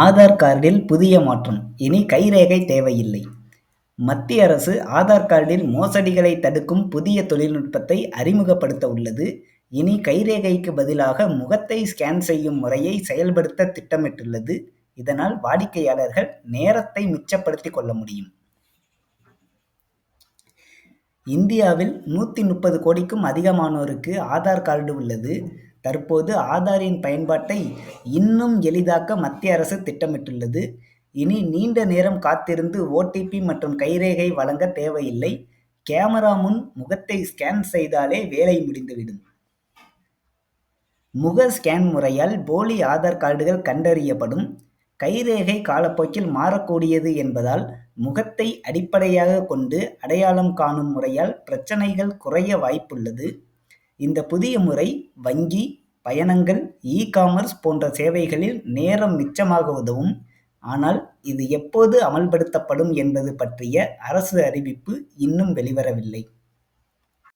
ஆதார் கார்டில் புதிய மாற்றம். இனி கைரேகை தேவையில்லை. மத்திய அரசு ஆதார் கார்டில் மோசடிகளை தடுக்கும் புதிய தொழில்நுட்பத்தை அறிமுகப்படுத்த உள்ளது. இனி கைரேகைக்கு பதிலாக முகத்தை ஸ்கேன் செய்யும் முறையை செயல்படுத்த திட்டமிட்டுள்ளது. இதனால் வாடிக்கையாளர்கள் நேரத்தை மிச்சப்படுத்தி கொள்ள முடியும். இந்தியாவில் நூற்றி முப்பது கோடிக்கும் அதிகமானோருக்கு ஆதார் கார்டு உள்ளது. தற்போது ஆதாரின் பயன்பாட்டை இன்னும் எளிதாக்க மத்திய அரசு திட்டமிட்டுள்ளது. இனி நீண்ட நேரம் காத்திருந்து ஓடிபி மற்றும் கைரேகை வழங்க தேவையில்லை. கேமரா முன் முகத்தை ஸ்கேன் செய்தாலே வேலை முடிந்துவிடும். முக ஸ்கேன் முறையால் போலி ஆதார் கார்டுகள் கண்டறியப்படும். கைரேகை காலப்போக்கில் மாறக்கூடியது என்பதால் முகத்தை அடிப்படையாக கொண்டு அடையாளம் காணும் முறையால் பிரச்சனைகள் குறைய வாய்ப்புள்ளது. இந்த புதிய முறை வங்கி பயணங்கள் இ காமர்ஸ் போன்ற சேவைகளில் நேரம் மிச்சமாக உதவும். ஆனால் இது எப்போது அமல்படுத்தப்படும் என்பது பற்றிய அரசு அறிவிப்பு இன்னும் வெளிவரவில்லை.